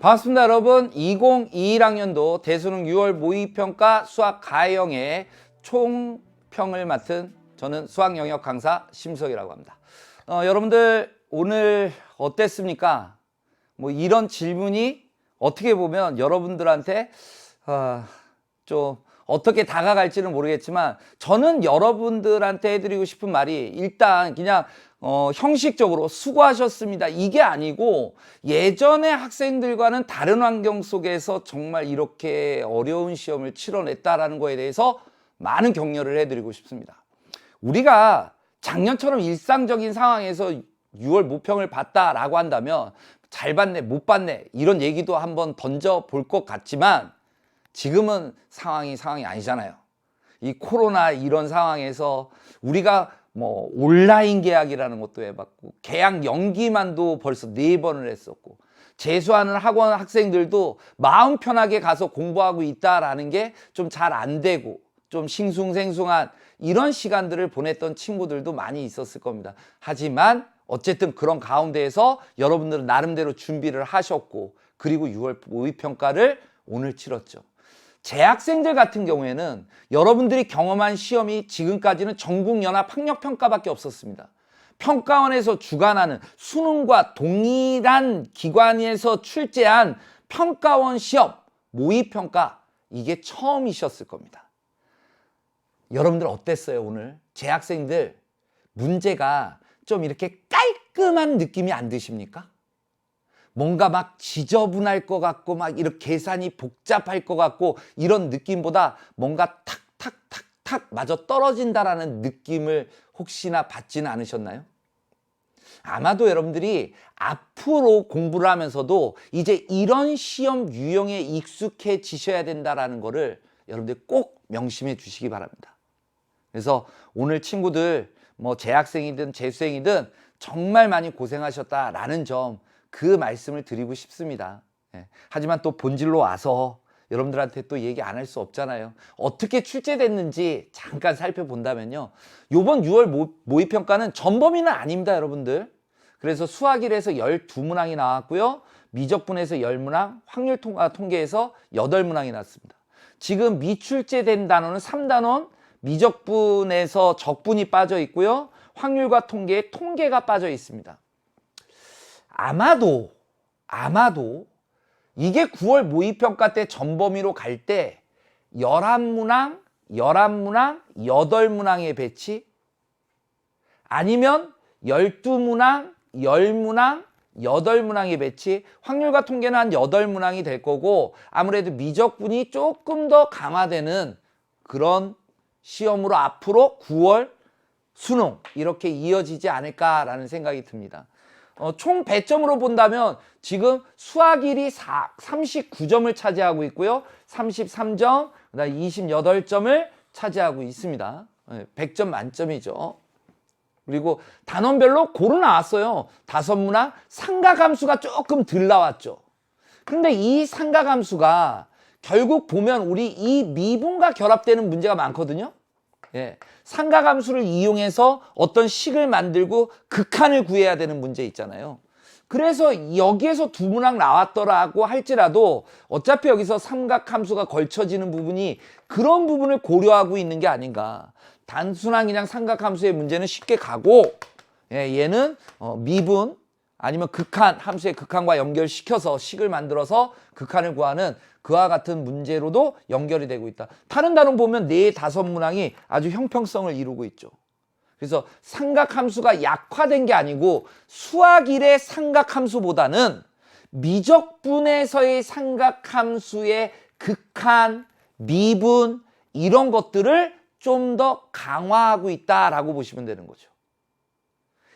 반갑습니다 여러분 2021학년도 대수능 6월 모의평가 수학 가형의 총평을 맡은 저는 수학 영역 강사 심석이라고 합니다 어, 여러분들 오늘 어땠습니까? 뭐 이런 질문이 어떻게 보면 여러분들한테 아, 좀 어떻게 다가갈지는 모르겠지만 저는 여러분들한테 해드리고 싶은 말이 일단 그냥 어, 형식적으로 수고하셨습니다. 이게 아니고 예전의 학생들과는 다른 환경 속에서 정말 이렇게 어려운 시험을 치러냈다라는 거에 대해서 많은 격려를 해드리고 싶습니다. 우리가 작년처럼 일상적인 상황에서 6월 모평을 봤다라고 한다면 잘 봤네, 못 봤네 이런 얘기도 한번 던져 볼 것 같지만 지금은 상황이 상황이 아니잖아요. 이 코로나 이런 상황에서 우리가 뭐 온라인 계약이라는 것도 해봤고 계약 연기만도 벌써 네 번을 했었고 재수하는 학원 학생들도 마음 편하게 가서 공부하고 있다라는 게 좀 잘 안 되고 좀 싱숭생숭한 이런 시간들을 보냈던 친구들도 많이 있었을 겁니다. 하지만 어쨌든 그런 가운데에서 여러분들은 나름대로 준비를 하셨고 그리고 6월 모의평가를 오늘 치렀죠. 재학생들 같은 경우에는 여러분들이 경험한 시험이 지금까지는 전국연합 학력평가밖에 없었습니다. 평가원에서 주관하는 수능과 동일한 기관에서 출제한 평가원 시험, 모의평가, 이게 처음이셨을 겁니다. 여러분들 어땠어요, 오늘? 재학생들 문제가 좀 이렇게 깔끔한 느낌이 안 드십니까? 뭔가 막 지저분할 것 같고 막 이렇게 계산이 복잡할 것 같고 이런 느낌보다 뭔가 탁탁탁탁 마저 떨어진다라는 느낌을 혹시나 받지는 않으셨나요? 아마도 여러분들이 앞으로 공부를 하면서도 이제 이런 시험 유형에 익숙해지셔야 된다라는 거를 여러분들 꼭 명심해 주시기 바랍니다. 그래서 오늘 친구들 뭐 재학생이든 재수생이든 정말 많이 고생하셨다라는 점 그 말씀을 드리고 싶습니다. 예. 하지만 또 본질로 와서 여러분들한테 또 얘기 안 할 수 없잖아요. 어떻게 출제됐는지 잠깐 살펴본다면요. 요번 6월 모, 모의평가는 전범위는 아닙니다, 여러분들. 그래서 수학일에서 12문항이 나왔고요. 미적분에서 10문항, 확률 통과 통계에서 8문항이 났습니다. 지금 미출제된 단어는 3단원, 미적분에서 적분이 빠져 있고요. 확률과 통계에 통계가 빠져 있습니다. 아마도 아마도 이게 9월 모의평가 때 전범위로 갈 때 11문항, 11문항, 8문항의 배치 아니면 12문항, 10문항, 8문항의 배치 확률과 통계는 한 8문항이 될 거고 아무래도 미적분이 조금 더 강화되는 그런 시험으로 앞으로 9월 수능 이렇게 이어지지 않을까라는 생각이 듭니다. 어, 총 배점으로 본다면 지금 수학일이 4, 39점을 차지하고 있고요. 33점, 그다음 28점을 차지하고 있습니다. 네, 100점 만점이죠. 그리고 단원별로 고루 나왔어요. 다섯 문항 삼각함수가 조금 덜 나왔죠. 근데 이 삼각함수가 결국 보면 우리 이 미분과 결합되는 문제가 많거든요. 예. 삼각함수를 이용해서 어떤 식을 만들고 극한을 구해야 되는 문제 있잖아요. 그래서 여기에서 두 문항 나왔더라고 할지라도 어차피 여기서 삼각함수가 걸쳐지는 부분이 그런 부분을 고려하고 있는 게 아닌가. 단순한 그냥 삼각함수의 문제는 쉽게 가고 예, 얘는 어, 미분 아니면 극한 함수의 극한과 연결시켜서 식을 만들어서 극한을 구하는 그와 같은 문제로도 연결이 되고 있다. 다른 단원 보면 네 다섯 문항이 아주 형평성을 이루고 있죠. 그래서 삼각함수가 약화된 게 아니고 수학일의 삼각함수보다는 미적분에서의 삼각함수의 극한, 미분 이런 것들을 좀 더 강화하고 있다라고 보시면 되는 거죠.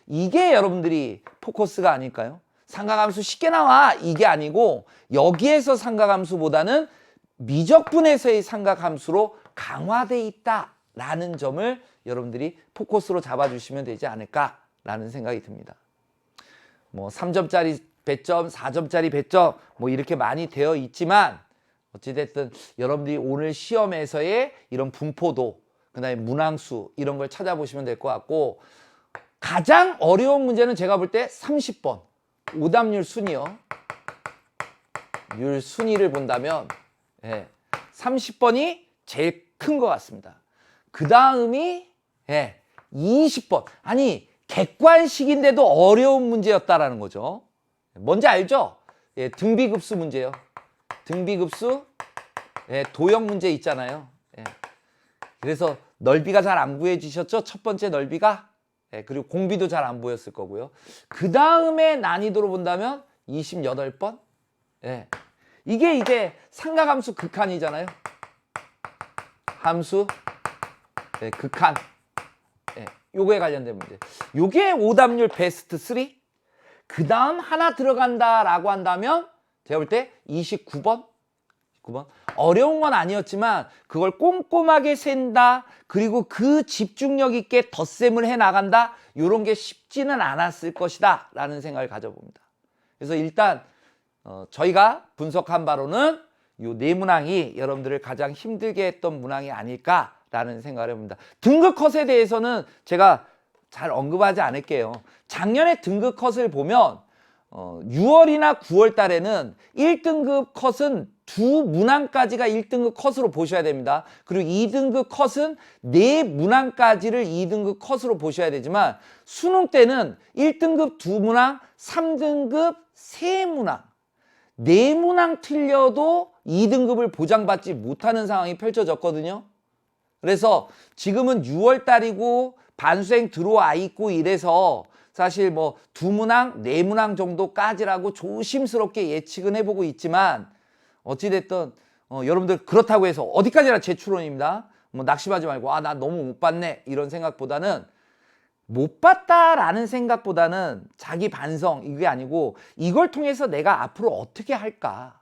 이게 여러분들이 포커스가 아닐까요? 삼각함수 쉽게 나와 이게 아니고 여기에서 삼각함수보다는 미적분에서의 삼각함수로 강화돼 있다라는 점을 여러분들이 포커스로 잡아주시면 되지 않을까라는 생각이 듭니다. 뭐 3점짜리 배점, 4점짜리 배점 뭐 이렇게 많이 되어 있지만 어찌됐든 여러분들이 오늘 시험에서의 이런 분포도 그다음에 문항수 이런 걸 찾아보시면 될 것 같고 가장 어려운 문제는 제가 볼 때 30번 오답률 순이요. 율 순위를 본다면 예, 30번이 제일 큰 것 같습니다. 그 다음이 예, 20번. 아니 객관식인데도 어려운 문제였다라는 거죠. 뭔지 알죠? 예, 등비급수 문제요. 등비급수 예, 도형 문제 있잖아요. 예. 그래서 넓이가 잘 안 구해지셨죠? 첫 번째 넓이가 예, 그리고 공비도 잘 안 보였을 거고요. 그 다음에 난이도로 본다면 28번. 예. 이게 이제 상가함수 극한이잖아요. 함수 예, 극한. 예, 요거에 관련된 문제. 요게 오답률 베스트 3. 그 다음 하나 들어간다라고 한다면 제가 볼 때 29번. 9번. 어려운 건 아니었지만 그걸 꼼꼼하게 센다. 그리고 그 집중력 있게 덧셈을 해 나간다. 요런 게 쉽지는 않았을 것이다. 라는 생각을 가져봅니다. 그래서 일단 어, 저희가 분석한 바로는 요네 문항이 여러분들을 가장 힘들게 했던 문항이 아닐까라는 생각을 해봅니다. 등급 컷에 대해서는 제가 잘 언급하지 않을게요. 작년에 등급 컷을 보면 어, 6월이나 9월 달에는 1등급 컷은 두 문항까지가 1등급 컷으로 보셔야 됩니다. 그리고 2등급 컷은 네 문항까지를 2등급 컷으로 보셔야 되지만 수능 때는 1등급 두 문항, 3등급 세 문항, 네 문항 틀려도 2등급을 보장받지 못하는 상황이 펼쳐졌거든요. 그래서 지금은 6월 달이고 반수행 들어와 있고 이래서 사실 뭐 두 문항, 네 문항 정도까지라고 조심스럽게 예측은 해보고 있지만 어찌됐든 어, 여러분들 그렇다고 해서 어디까지나 제 추론입니다. 뭐 낙심하지 말고 아 나 너무 못 봤네 이런 생각보다는 못 봤다라는 생각보다는 자기 반성 이게 아니고 이걸 통해서 내가 앞으로 어떻게 할까?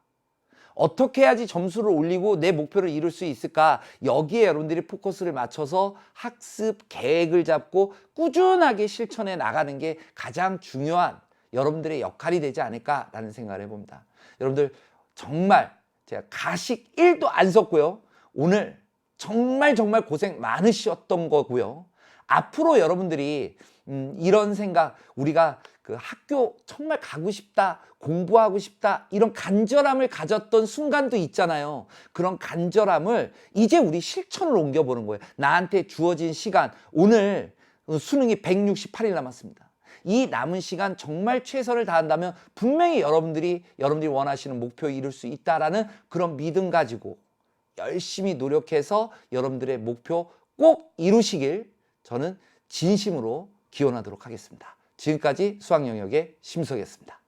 어떻게 해야지 점수를 올리고 내 목표를 이룰 수 있을까? 여기에 여러분들이 포커스를 맞춰서 학습 계획을 잡고 꾸준하게 실천해 나가는 게 가장 중요한 여러분들의 역할이 되지 않을까라는 생각을 해봅니다. 여러분들 정말 제가 가식 1도 안 썼고요. 오늘 정말 정말 고생 많으셨던 거고요. 앞으로 여러분들이 음, 이런 생각 우리가 그 학교 정말 가고 싶다 공부하고 싶다 이런 간절함을 가졌던 순간도 있잖아요 그런 간절함을 이제 우리 실천으로 옮겨보는 거예요 나한테 주어진 시간 오늘 어, 수능이 168일 남았습니다 이 남은 시간 정말 최선을 다한다면 분명히 여러분들이 여러분들이 원하시는 목표 이룰 수 있다라는 그런 믿음 가지고 열심히 노력해서 여러분들의 목표 꼭 이루시길 저는 진심으로 기원하도록 하겠습니다. 지금까지 수학 영역의 심석이었습니다.